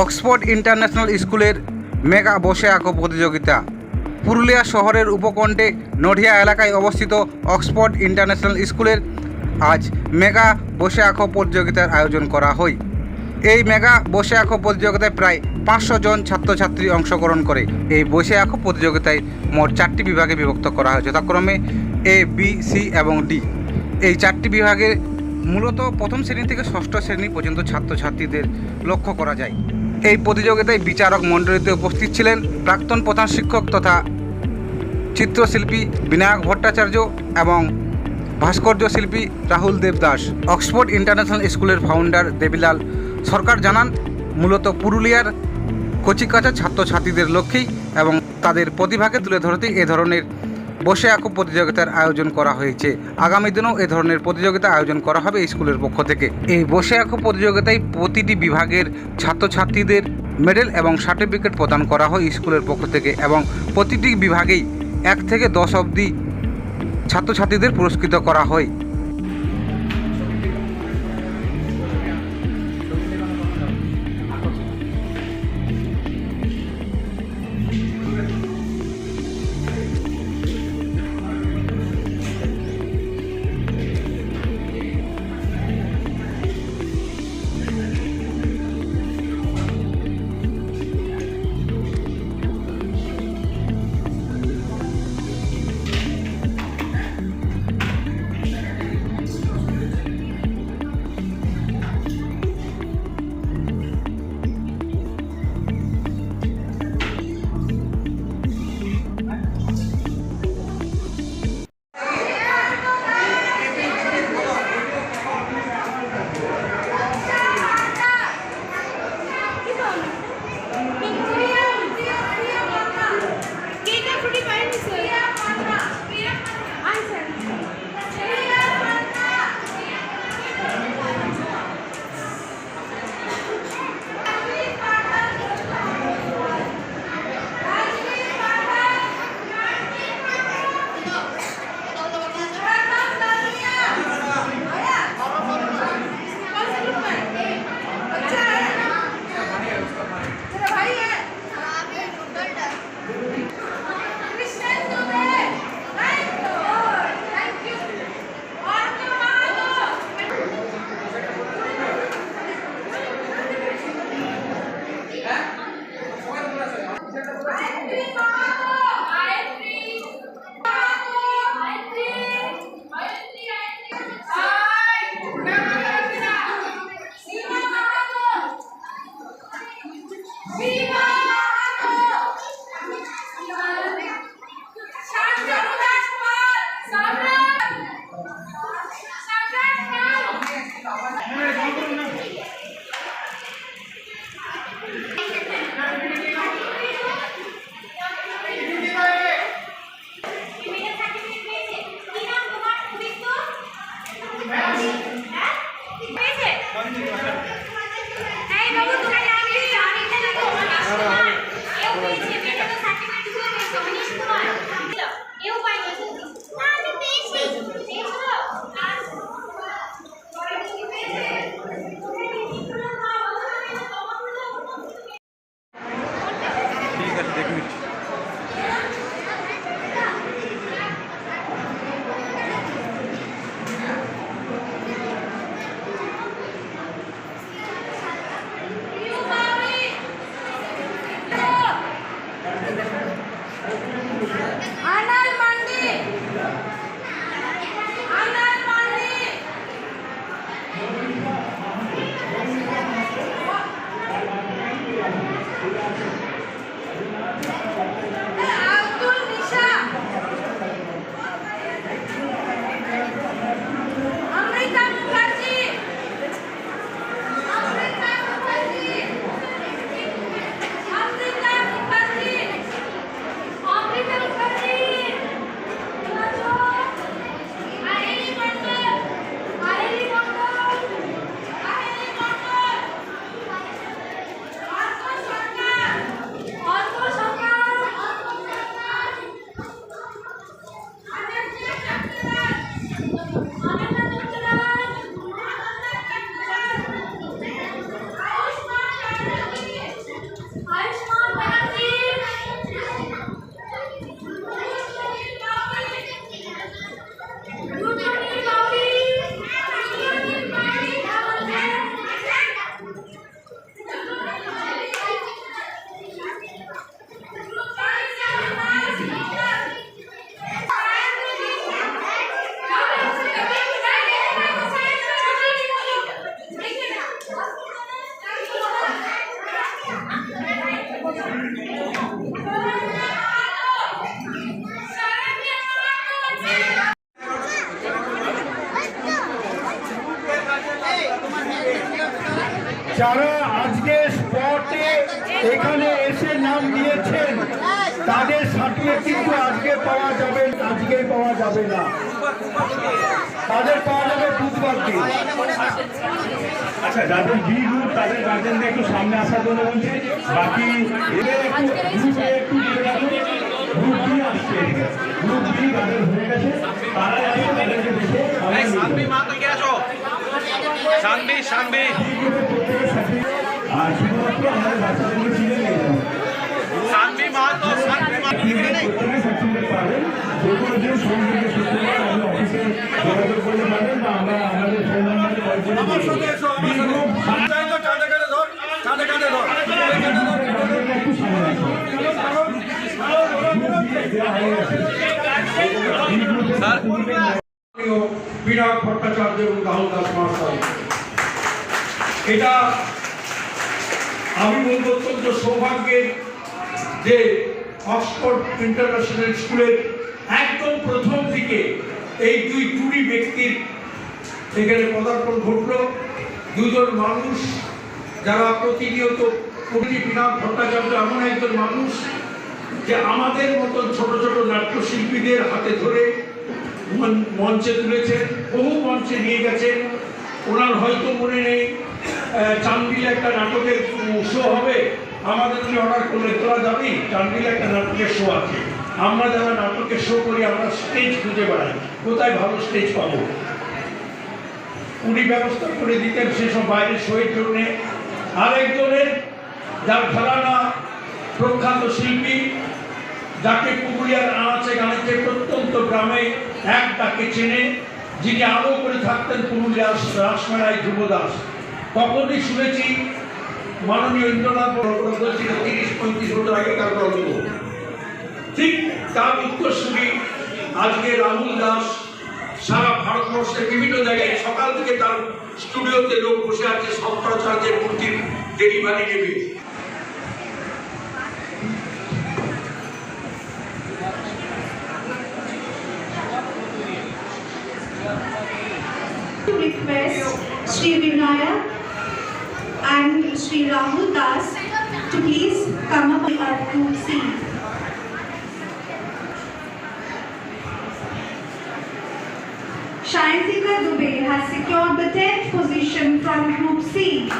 Oxford International স্কুলের mega বসে আঁকো প্রতিযোগিতা। পুরুলিয়া শহরের উপকণ্ঠে নডিয়া এলাকায় অবস্থিত অক্সফোর্ড ইন্টারন্যাশনাল স্কুলের আজ মেগা বসে আঁকো প্রতিযোগিতার আয়োজন করা হয়। এই মেগা বসে আঁকো প্রতিযোগিতায় প্রায় পাঁচশো জন ছাত্রছাত্রী অংশগ্রহণ করে। এই বসে আঁকো প্রতিযোগিতায় মোট চারটি বিভাগে বিভক্ত করা হয় যথাক্রমে এ বি সি এবং ডি এই চারটি বিভাগে মূলত প্রথম শ্রেণি থেকে ষষ্ঠ শ্রেণি পর্যন্ত ছাত্রছাত্রীদের লক্ষ্য করা যায়। এই প্রতিযোগিতায় বিচারক মণ্ডলীতে উপস্থিত ছিলেন প্রাক্তন প্রধান শিক্ষক তথা চিত্রশিল্পী বিনায়ক ভট্টাচার্য এবং ভাস্কর্য শিল্পী রাহুল দেবদাস। অক্সফোর্ড ইন্টারন্যাশনাল স্কুলের ফাউন্ডার দেবীলাল সরকার জানান, মূলত পুরুলিয়ার কচিকাচা ছাত্রছাত্রীদের লক্ষ্যেই এবং তাদের প্রতিভাকে তুলে ধরতেই এ ধরনের বসে আঁকো প্রতিযোগিতার আয়োজন করা হয়েছে। আগামী দিনেও এ ধরনের প্রতিযোগিতা আয়োজন করা হবে স্কুলের পক্ষ থেকে। এই বসে আঁকো প্রতিযোগিতায় প্রতিটি বিভাগের ছাত্রছাত্রীদের মেডেল এবং সার্টিফিকেট প্রদান করা হয় স্কুলের পক্ষ থেকে এবং প্রতিটি বিভাগেই এক থেকে দশ অবধি ছাত্রছাত্রীদের পুরস্কৃত করা হয়। যারা আজকে স্পটে এখানে এসে নাম দিয়েছেন তাদের সার্টিফিকেট কিন্তু আজকে পাওয়া যাবে আজকে পাওয়া যাবে না। তাদের পাওয়া যাবে বুধবার দিন। আচ্ছা যাদের বি গ্রুপ তাদের গার্জেনদের একটু সামনে আসার জন্য বলছে। বাকি এদের একটু গ্রুপে একটু গ্রুপ বি আসছে। গ্রুপ বি যাদের হয়ে গেছে। তারা আসছে তাদেরকে দেখে। আমরা নিয়ে বিরাট ভট্টাচার্য এবং রাহুল দাস মহাশয়। এটা আমি বলব অত্যন্ত সৌভাগ্যের যে অক্সফোর্ড ইন্টারন্যাশনাল স্কুলের একদম প্রথম দিকে এই দুই টুরি ব্যক্তির এখানে পদার্পণ ঘটল। দুজন মানুষ যারা প্রতিনিয়ত কবি বিনাথ ভট্টাচার্য, এমন একজন মানুষ যে আমাদের মতন ছোট ছোট নাট্যশিল্পীদের হাতে ধরে মঞ্চে তুলেছেন বহু মঞ্চে নিয়ে গেছেন ওনার হয়তো মনে নেই আহ, চান্দিলে একটা নাটকের শো হবে আমাদের উনি অর্ডার করলে, তোরা যাবি? চান্দিলে একটা নাটকের শো আছে। আমরা যারা নাটকের শো করি, আমরা স্টেজ খুঁজে বেড়াই। কোথায় ভালো স্টেজ পাবো? উনি ব্যবস্থা করে দিতেন সেসব বাইরের শোয়ের জন্যে। আরেকজনের, যার ঘরানা প্রখ্যাত শিল্পী, যাকে পুরুলিয়ার আনাচে গানেতে প্রত্যন্ত গ্রামে এক ডাকে চেনে, যিনি আলো করে থাকতেন পুরুলিয়ার রাসমেলায় ধ্রুব দাস। তখনই শুনেছি মাননীয় ইন্দ্রনাথ বড় ছিল তিরিশ, পঁয়ত্রিশ বছর আগেকার গল্প ঠিক তার উত্তরসূরি আজকে রাহুল দাস সারা ভারতবর্ষের বিভিন্ন জায়গায় সকাল থেকে তার স্টুডিওতে লোক বসে আছে শঙ্করাচার্যের মূর্তির ডেলিভারি নেবে। Request, Sri Vinaya and Sri Rahul Das to please come up at group C. Shayantika Dubey has secured the 10th position from group C.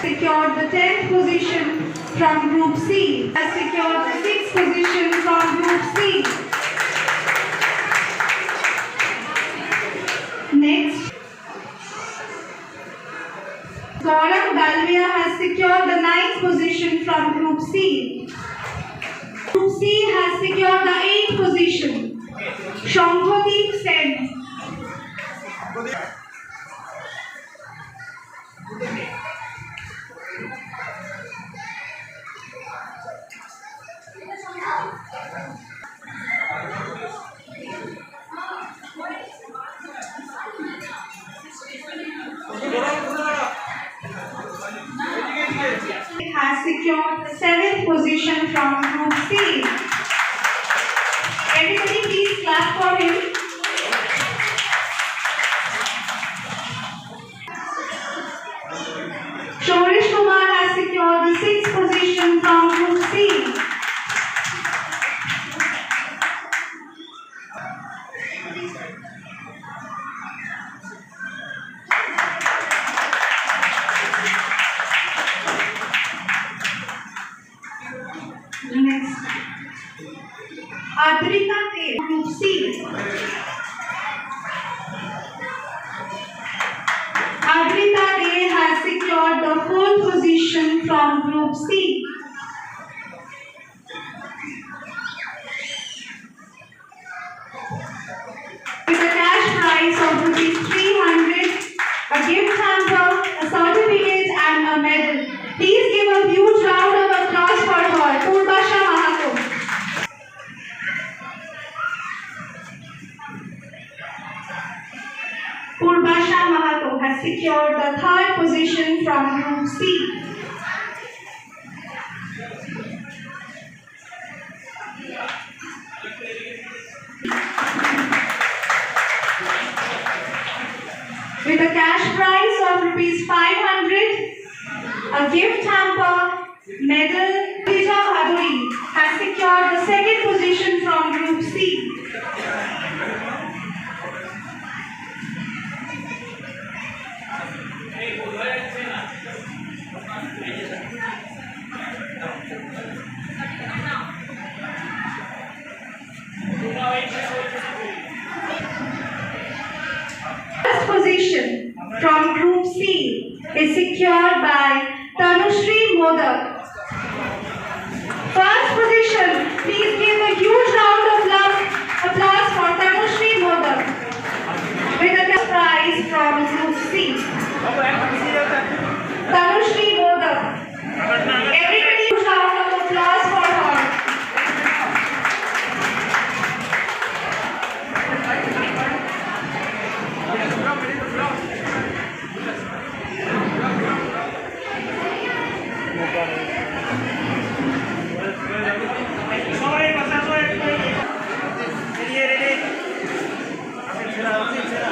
Secured the 10th position from group C. Has secured the 6th position from group C. Dalmia has secured the ninth position from Group C. Group C has secured the eighth position. Shankhadeep Has secured the seventh position from Group C. Everybody please clap for him. fabricate, producir. Adrita Ray has secured the fourth position from Group C. secured the third position from Group C. With a cash prize of rupees 5 a gift hamper, medal. Pooja Bhaduri has secured the second position from Group C.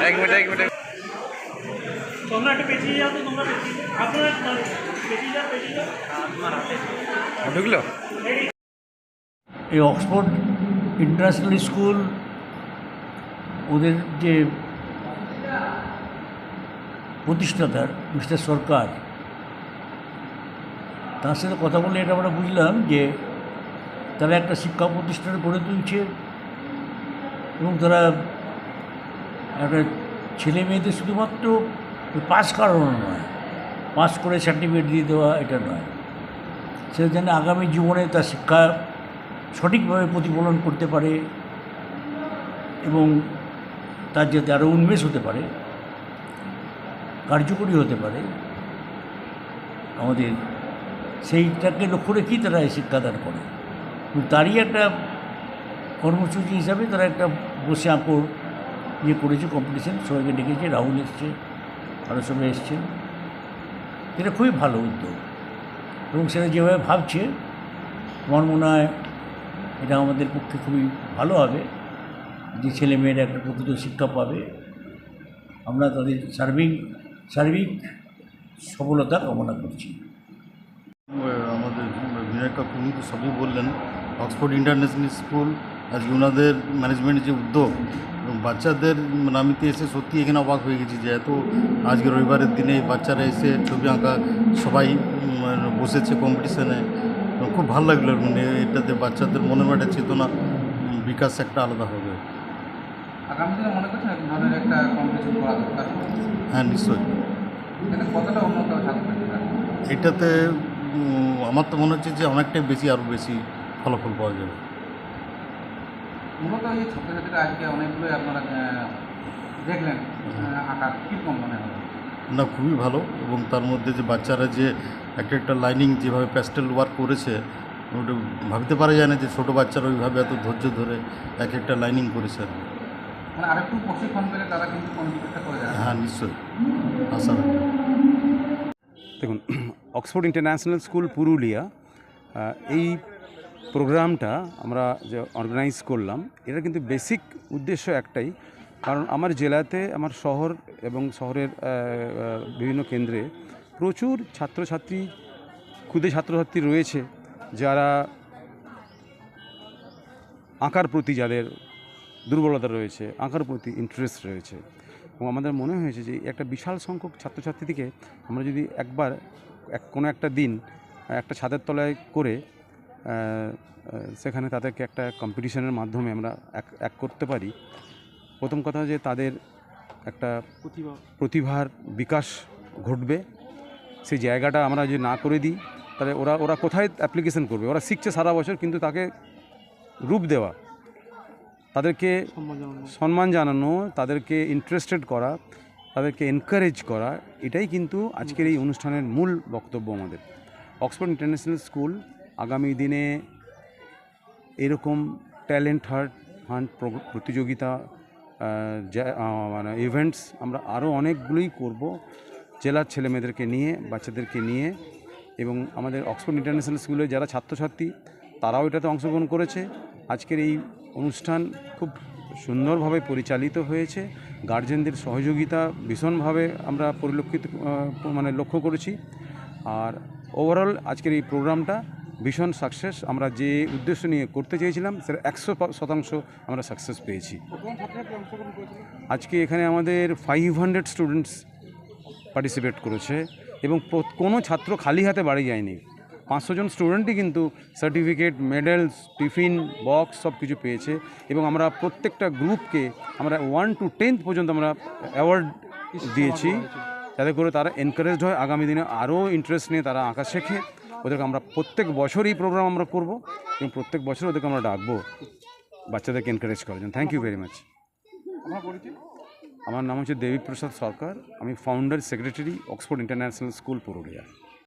এক minute এক minute. তোমরা একটু পেছিয়ে যাও তো তোমরা পেছিয়ে আপনারা পেছিয়ে যাও পেছিয়ে যাও। ঢুকলো? এই অক্সফোর্ড ইন্টারন্যাশনাল স্কুল ওদের যে প্রতিষ্ঠাতার মিস্টার সরকার তার সাথে কথা বলে এটা আমরা বুঝলাম যে তারা একটা শিক্ষা প্রতিষ্ঠান গড়ে তুলছে এবং তারা একটা ছেলে মেয়েদের শুধুমাত্র পাস করানো নয় পাস করে সার্টিফিকেট দিয়ে দেওয়া এটা নয়। সে যেন আগামী জীবনে তার শিক্ষা সঠিকভাবে প্রতিফলন করতে পারে এবং তার যাতে আরও উন্মেষ হতে পারে, কার্যকরী হতে পারে, আমাদের সেইটাকে লক্ষ্য রেখেই তারা এই শিক্ষাদান করে। তারই একটা কর্মসূচি হিসাবে তারা একটা বসে আঁকড় ইয়ে করেছে কম্পিটিশন সবাইকে ডেকেছে, রাহুল এসছে আরও সবাই এসছেন এটা খুবই ভালো উদ্যোগ। এবং সেটা যেভাবে ভাবছে, আমার মনে হয় এটা আমাদের পক্ষে খুবই ভালো হবে। যে ছেলে মেয়েরা একটা প্রকৃত শিক্ষা পাবে, আমরা তাদের সার্বিক সার্বিক সফলতা কামনা করছি। আমাদের বিনয় কাকু, উনি তো সবই বললেন, অক্সফোর্ড ইন্টারন্যাশনাল স্কুল আজকে ওনাদের ম্যানেজমেন্টের যে উদ্যোগ এবং বাচ্চাদের মানে আমি তো এসে সত্যি এখানে অবাক হয়ে গেছি যে এত আজকে রবিবারের দিনে বাচ্চারা এসে ছবি আঁকা সবাই মানে বসেছে কম্পিটিশনে খুব ভালো লাগল মানে এটাতে বাচ্চাদের মনের একটা চেতনা বিকাশ একটা আলাদা হবে। হ্যাঁ নিশ্চয়ই। এটাতে আমার তো মনে হচ্ছে যে অনেকটাই বেশি আরও বেশি ফলাফল পাওয়া যাবে। মূলত এই ছাত্রছাত্রীরা আজকে অনেকগুলোই আপনারা দেখলেন। আহ, আঁকা কীরকম মনে হবে না খুবই ভালো এবং তার মধ্যে যে বাচ্চারা যে একটা একটা লাইনিং যেভাবে প্যাস্টেল ওয়ার্ক করেছে ওটা ভাবতে পারা যায় না যে ছোটো বাচ্চারা ওইভাবে এত ধৈর্য ধরে এক একটা লাইনিং করেছে আর কি। মানে আরেকটু প্রশিক্ষণ পেলে তারা কিন্তু কম্পিউটারটা করে যাবে। হ্যাঁ নিশ্চয়ই। আশা দেখুন অক্সফোর্ড ইন্টারন্যাশনাল স্কুল পুরুলিয়া এই প্রোগ্রামটা আমরা যে অর্গানাইজ করলাম এটা কিন্তু বেসিক উদ্দেশ্য একটাই। কারণ আমার জেলাতে, আমার শহর এবং শহরের বিভিন্ন কেন্দ্রে প্রচুর ছাত্রছাত্রী, ক্ষুদে ছাত্রছাত্রী রয়েছে, যারা আঁকার প্রতি যাদের দুর্বলতা রয়েছে, আঁকার প্রতি ইন্টারেস্ট রয়েছে। এবং আমাদের মনে হয়েছে যে একটা বিশাল সংখ্যক ছাত্রছাত্রীকে আমরা যদি একবার এক, কোনো একটা দিন, একটা ছাদের তলায় করে সেখানে তাদেরকে একটা কম্পিটিশনের মাধ্যমে আমরা এক এক করতে পারি। প্রথম কথা যে তাদের একটা প্রতিভার বিকাশ ঘটবে। সেই জায়গাটা আমরা যদি না করে দিই তাহলে ওরা ওরা কোথায় অ্যাপ্লিকেশন করবে? ওরা শিখছে সারা বছর কিন্তু তাকে রূপ দেওয়া। তাদেরকে সম্মান জানানো। তাদেরকে ইন্টারেস্টেড করা তাদেরকে এনকারেজ করা এটাই কিন্তু আজকের এই অনুষ্ঠানের মূল বক্তব্য আমাদের। অক্সফোর্ড ইন্টারন্যাশনাল স্কুল আগামী দিনে এরকম ট্যালেন্ট হার্ট হান্ট প্রতিযোগিতা মানে ইভেন্টস আমরা আরও অনেকগুলোই করব জেলার ছেলেমেয়েদেরকে নিয়ে, বাচ্চাদেরকে নিয়ে এবং আমাদের অক্সফোর্ড ইন্টারন্যাশনাল স্কুলের যারা ছাত্রছাত্রী, তারাও এটাতে অংশগ্রহণ করেছে। আজকের এই অনুষ্ঠান খুব সুন্দরভাবে পরিচালিত হয়েছে। গার্জেনদের সহযোগিতা ভীষণভাবে আমরা পরিলক্ষিত মানে লক্ষ্য করেছি। আর ওভারঅল আজকের এই প্রোগ্রামটা ভীষণ সাকসেস আমরা যে উদ্দেশ্য নিয়ে করতে চেয়েছিলাম, সেটা একশো শতাংশ আমরা সাকসেস পেয়েছি। আজকে এখানে আমাদের ফাইভ হান্ড্রেড স্টুডেন্টস পার্টিসিপেট করেছে এবং কোনো ছাত্র খালি হাতে বাড়ি যায়নি। পাঁচশো জন স্টুডেন্টই কিন্তু সার্টিফিকেট মেডেলস টিফিন বক্স সব কিছু পেয়েছে এবং আমরা প্রত্যেকটা গ্রুপকে আমরা ওয়ান টু টেন্থ পর্যন্ত আমরা অ্যাওয়ার্ড দিয়েছি। যাতে করে তারা এনকারেজড হয়। আগামী দিনে আরও ইন্টারেস্ট নিয়ে তারা আঁকা শেখে। ওদেরকে আমরা প্রত্যেক বছরই প্রোগ্রাম আমরা করব এবং প্রত্যেক বছর ওদেরকে আমরা ডাকবো। বাচ্চাদেরকে এনকারেজ করার জন্য। থ্যাংক ইউ ভেরি মাচ আমার নাম হচ্ছে দেবীপ্রসাদ সরকার। আমি founder secretary Oxford International school Purulia